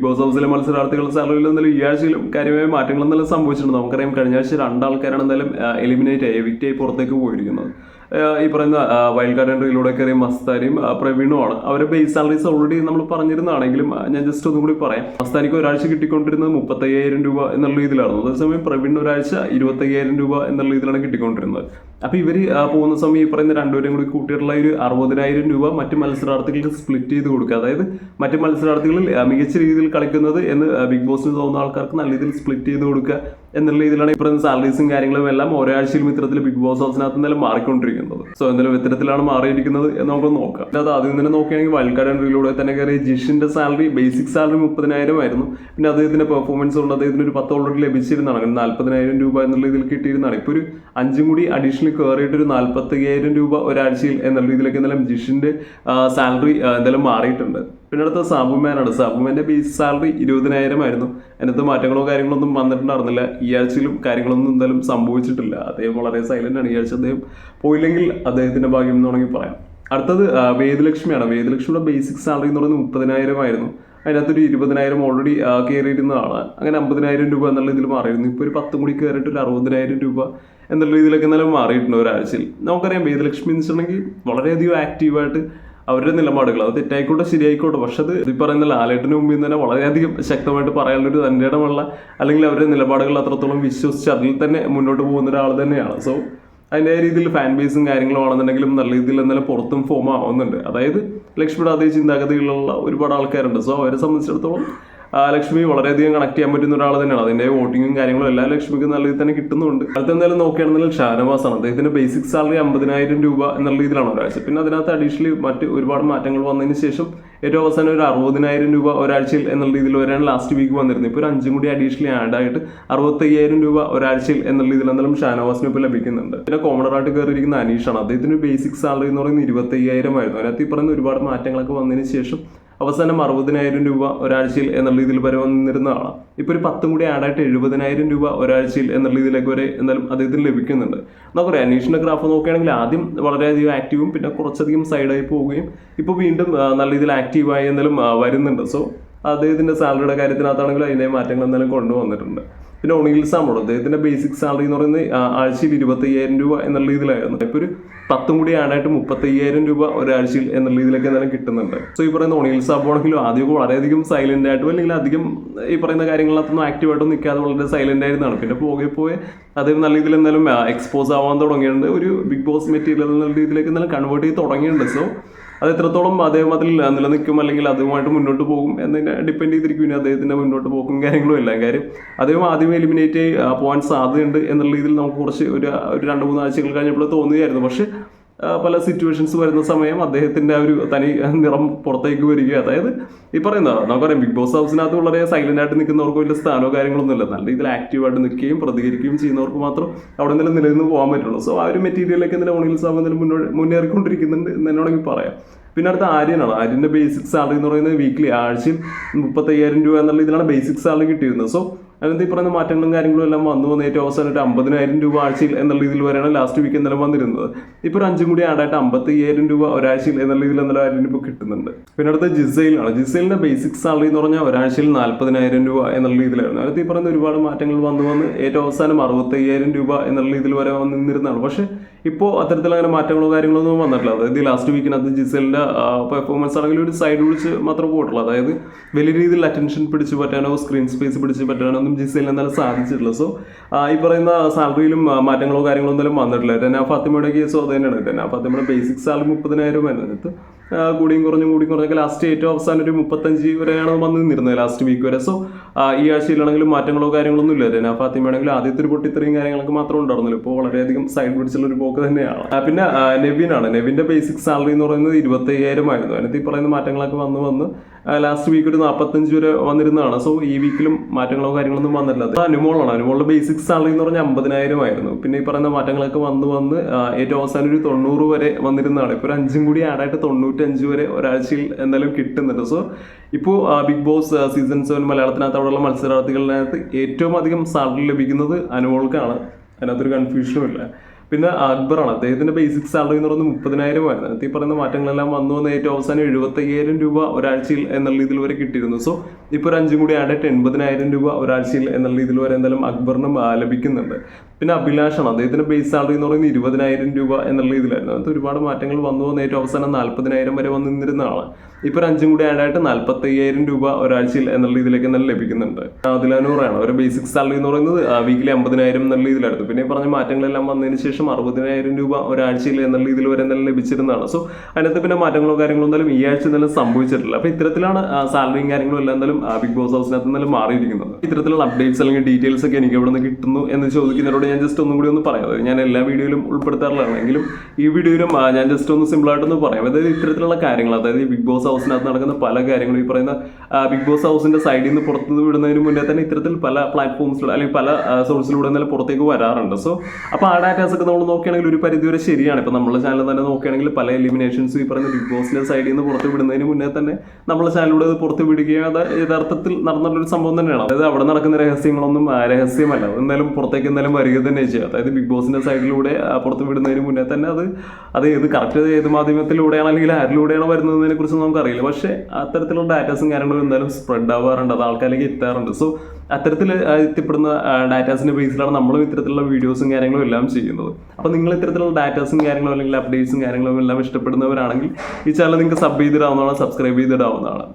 Big boss ഹൗസിലെ മത്സരാർത്ഥികളുടെ സാലറിയിൽ എന്തായാലും ഈ ആഴ്ചയിലും കാര്യമായ മാറ്റങ്ങൾ എന്തായാലും സംഭവിച്ചിട്ടുണ്ട്. നമുക്കറിയാം കഴിഞ്ഞ ആഴ്ച രണ്ടാൾക്കാരാണ് എന്തായാലും എലിമിനേറ്റ് ആയി എവിക്റ്റ് ആയി പുറത്തേക്ക് പോയിരിക്കുന്നത്. ഈ പറയുന്ന വൈൽഡ് കാർഡ് എൻട്രിയിലൂടെ കയറിയ മസ്താരിയും പ്രവീണുമാണ്. അവരെ ബേസ് സാലറീസ് ഓൾറെഡി നമ്മൾ പറഞ്ഞിരുന്നതാണെങ്കിലും ഞാൻ ജസ്റ്റ് ഒന്നും കൂടി പറയാം. മസ്താനിക്ക് ഒരാഴ്ച കിട്ടിക്കൊണ്ടിരുന്നത് മുപ്പത്തയ്യായിരം രൂപ എന്നുള്ള രീതിയിലായിരുന്നു. അതേസമയം പ്രവീൺ ഒരാഴ്ച ഇരുപത്തയ്യായിരം രൂപ എന്നുള്ള രീതിയിലാണ് കിട്ടിക്കൊണ്ടിരുന്നത്. അപ്പോൾ ഇവർ പോകുന്ന സമയം ഈ പറയുന്ന രണ്ടുപേരും കൂടി കൂട്ടിയിട്ടുള്ള ഒരു അറുപതിനായിരം രൂപ മറ്റ് മത്സരാർത്ഥികൾക്ക് സ്പ്ലിറ്റ് ചെയ്ത് കൊടുക്കുക. അതായത് മറ്റ് മത്സരാർത്ഥികളിൽ മികച്ച രീതിയിൽ കളിക്കുന്നത് എന്ന് ബിഗ് ബോസിന് തോന്നുന്ന ആൾക്കാർക്ക് നല്ല രീതിയിൽ സ്പ്ലിറ്റ് ചെയ്ത് കൊടുക്കുക എന്നുള്ള രീതിയിലാണ് പറയുന്ന സാലറീസും കാര്യങ്ങളും എല്ലാം ഓരോ ആഴ്ചയിലും ഇത്തരത്തിൽ ബിഗ് ബോസ് ഹൗസിനകത്ത് എന്തായാലും മാറിക്കൊണ്ടിരിക്കുന്നത്. സോ എന്തായാലും ഇത്തരത്തിലാണ് മാറിയിരിക്കുന്നത് എന്ന് നമുക്ക് നോക്കാം. അത് ആദ്യം തന്നെ നോക്കുകയാണെങ്കിൽ വൽക്കാട് എൻട്രിയിലൂടെ തന്നെ കയറി ജിഷിന്റെ സാലറി ബേസിക് സാലറി മുപ്പതിനായിരം ആയിരുന്നു. പിന്നെ അദ്ദേഹത്തിന്റെ പെർഫോമൻസ് കൊണ്ട് അദ്ദേഹത്തിന് ഒരു പത്ത് ഓൾറെഡി ലഭിച്ചിരുന്നതാണ്. നാല്പതിനായിരം രൂപ എന്നുള്ള രീതിയിൽ കിട്ടിയിരുന്നതാണ്. ഇപ്പോൾ ഒരു അഞ്ചും കൂടി അഡീഷണൽ കയറിയിട്ട് ഒരു നാല്പത്തയ്യായിരം രൂപ ഒരാഴ്ചയിൽ എന്നുള്ള രീതിയിലേക്ക് എന്തായാലും ജിഷിന്റെ സാലറി എന്തായാലും മാറിയിട്ടുണ്ട്. പിന്നെ അടുത്ത സാബുമാനാണ്. സാബുമാന്റെ ബേസ് സാലറി ഇരുപതിനായിരം ആയിരുന്നു. അതിനകത്ത് മാറ്റങ്ങളോ കാര്യങ്ങളോ ഒന്നും വന്നിട്ടുണ്ടായിരുന്നില്ല. ഈ ആഴ്ചയിലും കാര്യങ്ങളൊന്നും എന്തായാലും സംഭവിച്ചിട്ടില്ല. അദ്ദേഹം വളരെ സൈലന്റ് ആണ്. ഈ ആഴ്ച അദ്ദേഹം പോയില്ലെങ്കിൽ അദ്ദേഹത്തിന്റെ ഭാഗ്യം എന്ന് വേണമെങ്കിൽ പറയാം. അടുത്തത് വേദലക്ഷ്മിയാണ്. വേദലക്ഷ്മിയുടെ ബേസിക് സാലറി എന്ന് പറയുന്നത് മുപ്പതിനായിരം ആയിരുന്നു. അതിനകത്തൊരു ഇരുപതിനായിരം ഓൾറെഡി കയറിയിരുന്നതാണ് അങ്ങനെ അമ്പതിനായിരം രൂപ എന്നുള്ള ഇതിൽ മാറിയിരുന്നു. ഇപ്പോൾ ഒരു പത്തും കൂടി കയറിയിട്ട് ഒരു അറുപതിനായിരം രൂപ എന്നുള്ള രീതിയിലൊക്കെ എന്നാലും മാറിയിട്ടുണ്ട് ഒരാഴ്ചയിൽ. നമുക്കറിയാം വേദലക്ഷ്മി എന്ന് വെച്ചിട്ടുണ്ടെങ്കിൽ വളരെയധികം ആക്റ്റീവായിട്ട് അവരുടെ നിലപാടുകൾ അത് തെറ്റായിക്കോട്ടെ ശരിയായിക്കോട്ടെ പക്ഷെ അത് ഈ പറയുന്ന ലാലേട്ടിന് മുമ്പിൽ നിന്ന് തന്നെ വളരെയധികം ശക്തമായിട്ട് പറയാനുള്ളൊരു തന്റെ ഇടമുള്ള അല്ലെങ്കിൽ അവരുടെ നിലപാടുകൾ അത്രത്തോളം വിശ്വസിച്ച് അതിൽ തന്നെ മുന്നോട്ട് പോകുന്ന ഒരാൾ തന്നെയാണ്. സോ അതിന്റെ രീതിയിൽ ഫാൻ ബേസും കാര്യങ്ങളും ആണെന്നുണ്ടെങ്കിലും നല്ല രീതിയിൽ എന്നാലും പുറത്തും ഫോം ആവുന്നുണ്ട്. അതായത് ലക്ഷ്മിയുടെ അതേ ചിന്താഗതികളുള്ള ഒരുപാട് ആൾക്കാരുണ്ട്. സോ അവരെ സംബന്ധിച്ചിടത്തോളം ലക്ഷ്മി വളരെയധികം കണക്ട് ചെയ്യാൻ പറ്റുന്ന ഒരാൾ തന്നെയാണ്. അതിന്റെ വോട്ടിങ്ങും കാര്യങ്ങളും എല്ലാം ലക്ഷ്മിക്ക് നല്ല രീതിയിൽ തന്നെ കിട്ടുന്നുണ്ട്. അടുത്ത എന്തായാലും നോക്കുകയാണെന്നുണ്ടെങ്കിൽ ഷാനവാസാണ്. അദ്ദേഹത്തിന്റെ ബേസിക് സാലറി അമ്പതിനായിരം രൂപ എന്നുള്ള രീതിയിലാണ് ഒരാഴ്ച. പിന്നെ അതിനകത്ത് അഡീഷണലി മറ്റ് ഒരുപാട് മാറ്റങ്ങൾ വന്നതിന് ശേഷം ഏറ്റവും അവസാനം ഒരു അറുപതിനായിരം രൂപ ഒരാഴ്ചയിൽ എന്നുള്ള രീതിയിൽ വരാൻ ലാസ്റ്റ് വീക്ക് വന്നിരുന്നത്. ഇപ്പോൾ ഒരു അഞ്ചും കൂടി അഡീഷണലി ആഡ് ആയിട്ട് അറുപത്തയ്യായിരം രൂപ ഒരാഴ്ചയിൽ എന്നുള്ള രീതിയിൽ എന്തായാലും ഷാനവാസിന് ഇപ്പോൾ ലഭിക്കുന്നുണ്ട്. പിന്നെ കോമണറായിട്ട് കയറിയിരിക്കുന്ന അനീഷാണ്. അദ്ദേഹത്തിന് ബേസിക് സാലറി എന്ന് പറയുന്നത് ഇരുപത്തയ്യായിരം ആയിരുന്നു. അതിനകത്ത് ഈ പറയുന്ന ഒരുപാട് മാറ്റങ്ങളൊക്കെ വന്നതിന് ശേഷം അവസാനം അറുപതിനായിരം രൂപ ഒരാഴ്ചയിൽ എന്നുള്ള രീതിയിൽ വരെ വന്നിരുന്ന ആളാണ് ഇപ്പോൾ ഒരു പത്തും കൂടി ആഡായിട്ട് എഴുപതിനായിരം രൂപ ഒരാഴ്ചയിൽ എന്നുള്ള രീതിയിലേക്ക് വരെ എന്തായാലും അദ്ദേഹത്തിന് ലഭിക്കുന്നുണ്ട്. നമുക്കറിയാം അനീഷിന്റെ ഗ്രാഫ് നോക്കുകയാണെങ്കിൽ ആദ്യം വളരെയധികം ആക്റ്റീവും പിന്നെ കുറച്ചധികം സൈഡായി പോവുകയും ഇപ്പോൾ വീണ്ടും നല്ല രീതിയിൽ ആക്റ്റീവായി എന്നാലും വരുന്നുണ്ട്. സോ അദ്ദേഹത്തിന്റെ സാലറിയുടെ കാര്യത്തിനകത്താണെങ്കിലും അതിന്റെ മാറ്റങ്ങൾ എന്തായാലും കൊണ്ടുവന്നിട്ടുണ്ട്. പിന്നെ ഒണിയിൽ സാമോട് അദ്ദേഹത്തിന്റെ ബേസിക് സാലറി എന്ന് പറയുന്നത് ആഴ്ചയിൽ ഇരുപത്തയ്യായിരം രൂപ എന്നുള്ള രീതിയിലായിരുന്നു. ഇപ്പോൾ ഒരു പത്തും കൂടി ആണായിട്ട് മുപ്പത്തയ്യായിരം രൂപ ഒരാഴ്ചയിൽ എന്നുള്ള രീതിയിലൊക്കെ എന്തായാലും കിട്ടുന്നുണ്ട്. സോ ഈ പറയുന്ന ഒണിയിൽ സാബോണെങ്കിലും ആദ്യമൊക്കെ വളരെയധികം സൈലന്റ് ആയിട്ടും അല്ലെങ്കിൽ അധികം ഈ പറയുന്ന കാര്യങ്ങളിലൊന്നും ആക്റ്റീവായിട്ടും നിൽക്കാതെ വളരെ സൈലന്റ് ആയിരുന്നാണ് പിന്നെ പോകെ പോയി അദ്ദേഹം നല്ല രീതിയിൽ എന്തായാലും എക്സ്പോസ് ആവാൻ തുടങ്ങിയിട്ടുണ്ട്. ഒരു ബിഗ് ബോസ് മെറ്റീരിയൽ എന്നുള്ള രീതിയിലേക്ക് എന്തായാലും കൺവേർട്ട് ചെയ്ത് തുടങ്ങിയിട്ടുണ്ട്. സോ അത് എത്രത്തോളം അദ്ദേഹം അതിൽ നിലനിൽക്കും അല്ലെങ്കിൽ അതുമായിട്ട് മുന്നോട്ട് പോകും എന്നതിനെ ഡിപ്പെൻഡ് ചെയ്തിരിക്കും. ഇനി അദ്ദേഹത്തിന്റെ മുന്നോട്ട് പോക്കും കാര്യങ്ങളും എല്ലാം. കാര്യം അദ്ദേഹം ആദ്യം എലിമിനേറ്റ് പോകാൻ സാധ്യതയുണ്ട് എന്നുള്ള രീതിയിൽ നമുക്ക് കുറച്ച് ഒരു ഒരു രണ്ട് മൂന്ന് ആഴ്ചകൾ കഴിഞ്ഞപ്പോൾ തോന്നുകയായിരുന്നു. പക്ഷേ പല സിറ്റുവേഷൻസ് വരുന്ന സമയം അദ്ദേഹത്തിന്റെ ആ ഒരു തനി നിറം പുറത്തേക്ക് വരിക അതായത് ഈ പറയുന്ന നമുക്കറിയാം ബിഗ് ബോസ് ഹൗസിനകത്ത് വളരെ സൈലന്റ് ആയിട്ട് നിൽക്കുന്നവർക്ക് വലിയ സ്ഥാനോ കാര്യങ്ങളൊന്നും ഇല്ല. നല്ല രീതിയിൽ ആക്റ്റീവായിട്ട് നിൽക്കുകയും പ്രതികരിക്കുകയും ചെയ്യുന്നവർക്ക് മാത്രം അവിടെ നിന്നും നിലനിന്ന് പോകാൻ പറ്റുള്ളൂ. സോ ആ ഒരു മെറ്റീരിയലൊക്കെ എന്തെങ്കിലും ഓണിയിൽ സാബ് എന്തെങ്കിലും മുന്നോ മുന്നേറിക്കൊണ്ടിരിക്കുന്നുണ്ട് എന്ന് വേണമെങ്കിൽ പറയാം. പിന്നെ അടുത്ത ആര്യനാണ്. ആര്യന്റെ ബേസിക് സാലറി എന്ന് പറയുന്നത് വീക്ക്ലി ആഴ്ചയിൽ മുപ്പത്തയ്യായിരം രൂപ എന്നുള്ള ഇതിലാണ് ബേസിക് സാലറി കിട്ടിയിരുന്നത്. സോ അതിനകത്ത് ഈ പറയുന്ന മാറ്റങ്ങളും കാര്യങ്ങളും എല്ലാം വന്നു വന്ന് ഏറ്റവും അവസാനമായിട്ട് അമ്പതിനായിരം രൂപ ആഴ്ചയിൽ എന്നുള്ള രീതിയിൽ വരെയാണ് ലാസ്റ്റ് വീക്ക് എന്നാലും വന്നിരുന്നത്. ഇപ്പോൾ ഒരു അഞ്ചും കൂടി ആഡായിട്ട് അമ്പത്തയ്യായിരം രൂപ ഒരാഴ്ചയിൽ എന്നുള്ള രീതിയിൽ എന്നുള്ള കാര്യം ഇപ്പോൾ കിട്ടുന്നുണ്ട്. പിന്നെ അടുത്ത ജിസയിലാണ്. ജിസയിലിന്റെ ബേസിക് സാലറി എന്ന് പറഞ്ഞാൽ ഒരാഴ്ചയിൽ നാല്പതിനായിരം രൂപ എന്നുള്ള രീതിയിലായിരുന്നു അതിനകത്ത് ഈ പറയുന്ന ഒരുപാട് മാറ്റങ്ങൾ വന്നു വന്ന് ഏറ്റവും അവസാനം അറുപത്തയ്യായിരം രൂപ എന്നുള്ള രീതിയിൽ വരെ വന്നിരുന്നതാണ് പക്ഷേ ഇപ്പോൾ അത്തരത്തിൽ അങ്ങനെ മാറ്റങ്ങളോ കാര്യങ്ങളോ ഒന്നും വന്നിട്ടില്ല. അതായത് ഈ ലാസ്റ്റ് വീക്കിനകത്ത് ജിസലിന്റെ പെർഫോമൻസ് ആണെങ്കിൽ ഒരു സൈഡ് വിളിച്ച് മാത്രമേ പോയിട്ടുള്ളൂ. അതായത് വലിയ രീതിയിൽ അറ്റൻഷൻ പിടിച്ച് പറ്റാനോ സ്ക്രീൻ സ്പേസ് പിടിച്ച് പറ്റാനോ ഒന്നും ജിസയിൽ എന്തായാലും സാധിച്ചിട്ടില്ല. സോ ഈ പറയുന്ന സാലറിയിലും മാറ്റങ്ങളോ കാര്യങ്ങളോ എന്തായാലും വന്നിട്ടില്ല. രന ഫാത്തിമയുടെ കേസും അത് തന്നെയാണ്. രന ഫാത്തിമയുടെ ബേസിക് സാലറി മുപ്പതിനായിരം ആ, കൂടിയും കുറഞ്ഞും കൂടിയും കുറഞ്ഞൊക്കെ ലാസ്റ്റ് ഏറ്റവും അവസാനം ഒരു മുപ്പത്തഞ്ച് വരെയാണ് വന്ന് നിന്നിരുന്നത് ലാസ്റ്റ് വീക്ക് വരെ. സോ ഈ ആഴ്ചയിലാണെങ്കിലും മാറ്റങ്ങളോ കാര്യങ്ങളൊന്നും ഇല്ല. രന ഫാത്തിമയാണെങ്കിലും ആദ്യത്തെ ഒരു പൊട്ടി ഇത്രയും കാര്യങ്ങളൊക്കെ മാത്രം ഉണ്ടായിരുന്നില്ല ഇപ്പോൾ വളരെയധികം സൈഡ് പിടിച്ചുള്ള ഒരു പോക്ക് തന്നെയാണ്. പിന്നെ നെവിനാണ്. നെവിന്റെ ബേസിക് സാലറി എന്ന് പറയുന്നത് ഇരുപത്തയ്യായിരം ആയിരുന്നു. അതിനകത്ത് ഈ പറയുന്ന മാറ്റങ്ങളൊക്കെ വന്ന് വന്ന് ലാസ്റ്റ് വീക്ക് ഒരു നാൽപ്പത്തഞ്ച് വരെ വന്നിരുന്നതാണ്. സോ ഈ വീക്കിലും മാറ്റങ്ങളോ കാര്യങ്ങളൊന്നും വന്നില്ല. അത് അനുമോളാണ് അനുമോളുടെ ബേസിക് സാലറി എന്ന് പറഞ്ഞാൽ അമ്പതിനായിരം ആയിരുന്നു. പിന്നെ ഈ പറയുന്ന മാറ്റങ്ങളൊക്കെ വന്ന് വന്ന് ഏറ്റവും അവസാനം ഒരു തൊണ്ണൂറ് വരെ വന്നിരുന്നതാണ്. ഇപ്പോൾ ഒരു അഞ്ചും കൂടി ആഡായിട്ട് തൊണ്ണൂറ്റഞ്ച് വരെ ഒരാഴ്ചയിൽ എന്തായാലും കിട്ടുന്നുണ്ട്. സോ ഇപ്പോൾ ബിഗ് ബോസ് സീസൺ സെവൻ മലയാളത്തിനകത്ത് അവിടെയുള്ള മത്സരാർത്ഥികളിനകത്ത് ഏറ്റവും അധികം സാലറി ലഭിക്കുന്നത് അനുമോൾക്കാണ് അതിനകത്തൊരു കൺഫ്യൂഷനും ഇല്ല. പിന്നെ അക്ബറാണ്. അദ്ദേഹത്തിന്റെ ബേസിക് സാലറി എന്ന് പറയുന്നത് മുപ്പതിനായിരം ആയിരുന്നു. അതിനകത്ത് ഈ പറയുന്ന മാറ്റങ്ങളെല്ലാം വന്നു വന്ന് ഏറ്റവും അവസാനം എഴുപത്തയ്യായിരം രൂപ ഒരാഴ്ചയിൽ എന്നുള്ള രീതിയിൽ വരെ കിട്ടിയിരുന്നു. സോ ഇപ്പോൾ ഒരു അഞ്ചും കൂടി ആഡ് ആയിട്ട് എൺപതിനായിരം രൂപ ഒരാഴ്ചയിൽ എന്നുള്ള രീതിയിൽ വരെ എന്തായാലും അക്ബറിനും ലഭിക്കുന്നുണ്ട്. പിന്നെ അഭിലാഷാണ്. അദ്ദേഹത്തിന്റെ ബേസ് സാലറി എന്ന് പറയുന്നത് ഇരുപതിനായിരം രൂപ എന്നുള്ള രീതിയിലായിരുന്നു. അത് ഒരുപാട് മാറ്റങ്ങൾ വന്നു വന്ന ഏറ്റവും അവസാനം നാൽപ്പതിനായിരം വരെ വന്നു നിന്നിരുന്ന ആളാണ് ഇപ്പോൾ അഞ്ചും കൂടി ആഡ് ആയിട്ട് നാൽപ്പത്തി അയ്യായിരം രൂപ ഒരാഴ്ചയിൽ എന്നുള്ള രീതിയിലേക്ക് എന്നാൽ ലഭിക്കുന്നുണ്ട്. അതിലനൂറാണ് ഒരു ബേസിക് സാലറി എന്ന് പറയുന്നത് വീക്കിലി അമ്പതിനായിരം എന്നുള്ള രീതിയിലായിരുന്നു. പിന്നെ പറഞ്ഞ മാറ്റങ്ങളെല്ലാം വന്നതിന് ശേഷം അറുപതിനായിരം രൂപ ഒരാഴ്ചയിൽ എന്നുള്ള രീതിയിൽ വരെ എന്തായാലും ലഭിച്ചിരുന്നതാണ്. സോ അതിനകത്ത് പിന്നെ മാറ്റങ്ങളോ കാര്യങ്ങളോ എന്തായാലും ഈ ആഴ്ച എന്തായാലും സംഭവിച്ചിട്ടില്ല. അപ്പോൾ ഇത്തരത്തിലാണ് സാലറിയും കാര്യങ്ങളും എല്ലാം എന്തായാലും ബിഗ് ബോസ് ഹൗസിനകത്ത് നിന്നെല്ലാം മാറിയിരിക്കുന്നത്. ഇത്തരത്തിലുള്ള അപ്ഡേറ്റ്സ് അല്ലെങ്കിൽ ഡീറ്റെയിൽസ് ഒക്കെ എനിക്ക് എവിടെ നിന്ന് കിട്ടുന്നു എന്ന് ചോദിക്കുന്നവരോട് ഞാൻ ജസ്റ്റ് ഒന്നും കൂടി ഒന്ന് പറയാം. അതായത് ഞാൻ എല്ലാ വീഡിയോയിലും ഉൾപ്പെടുത്താറുള്ളതാണ് എങ്കിലും ഈ വീഡിയോയിലും ഞാൻ ജസ്റ്റ് ഒന്ന് സിമ്പിൾ ആയിട്ടൊന്ന് പറയാം. അതായത് ഇത്തരത്തിലുള്ള കാര്യങ്ങൾ അതായത് ബിഗ് ബോസ് ഹൗസിനകത്ത് നടക്കുന്ന പല കാര്യങ്ങളും ഈ പറയുന്ന ബിഗ് ബോസ് ഹൗസിന്റെ സൈഡിൽ നിന്ന് പുറത്ത് വിടുന്നതിന് മുന്നേ തന്നെ ഇത്തരത്തിൽ പല പ്ലാറ്റ്ഫോംസിലൂടെ അല്ലെങ്കിൽ പല സോഴ്സിലൂടെ നല്ല പുറത്തേക്ക് വരാറുണ്ട്. സോ അപ്പോൾ ആ ഡാറ്റാസ് ഒക്കെ നമ്മൾ നോക്കുകയാണെങ്കിൽ ഒരു പരിധി വരെ ശരിയാണ്. ഇപ്പോൾ നമ്മുടെ ചാനൽ തന്നെ നോക്കുകയാണെങ്കിൽ പല എലിമിനേഷൻസ് ഈ പറയുന്ന ബിഗ് ബോസിന്റെ സൈഡിൽ നിന്ന് പുറത്ത് വിടുന്നതിന് മുന്നേ തന്നെ നമ്മുടെ ചാനലിലൂടെ അത് പുറത്ത് വിടുകയും അത് യഥാർത്ഥത്തിൽ നടന്നുള്ളൊരു സംഭവം തന്നെയാണ്. അതായത് അവിടെ നടക്കുന്ന രഹസ്യങ്ങളൊന്നും രഹസ്യമല്ല. എന്തായാലും പുറത്തേക്ക് എന്തായാലും വരിക തന്നെ ചെയ്യുക അതായത് ബിഗ് ബോസിന്റെ സൈഡിലൂടെ പുറത്ത് വിടുന്നതിന് മുന്നേ തന്നെ അത് അത് ഏത് കറക്റ്റ് ഏത് മാധ്യമത്തിലൂടെയാണ് അല്ലെങ്കിൽ ആരിലൂടെയാണ് വരുന്നതിനെ കുറിച്ച് നമുക്കറിയില്ല. പക്ഷേ അത്തരത്തിലുള്ള ഡാറ്റാസും കാര്യങ്ങളും എന്തായാലും സ്പ്രെഡ് ആവാറുണ്ട്. അത് ആൾക്കാരിലേക്ക് എത്താറുണ്ട്. സോ അത്തരത്തിൽ എത്തിപ്പെടുന്ന ഡാറ്റാസിന്റെ ബേസിലാണ് നമ്മളും ഇത്തരത്തിലുള്ള വീഡിയോസും കാര്യങ്ങളും എല്ലാം ചെയ്യുന്നത്. അപ്പോൾ നിങ്ങൾ ഇത്തരത്തിലുള്ള ഡാറ്റാസും കാര്യങ്ങളും അല്ലെങ്കിൽ അപ്ഡേറ്റ്സും കാര്യങ്ങളും എല്ലാം ഇഷ്ടപ്പെടുന്നവരാണെങ്കിൽ ഈ ചാനൽ നിങ്ങൾക്ക് സബ് ചെയ്തിടാവുന്നതാണ് സബ്സ്ക്രൈബ് ചെയ്തിടാവുന്നതാണ്.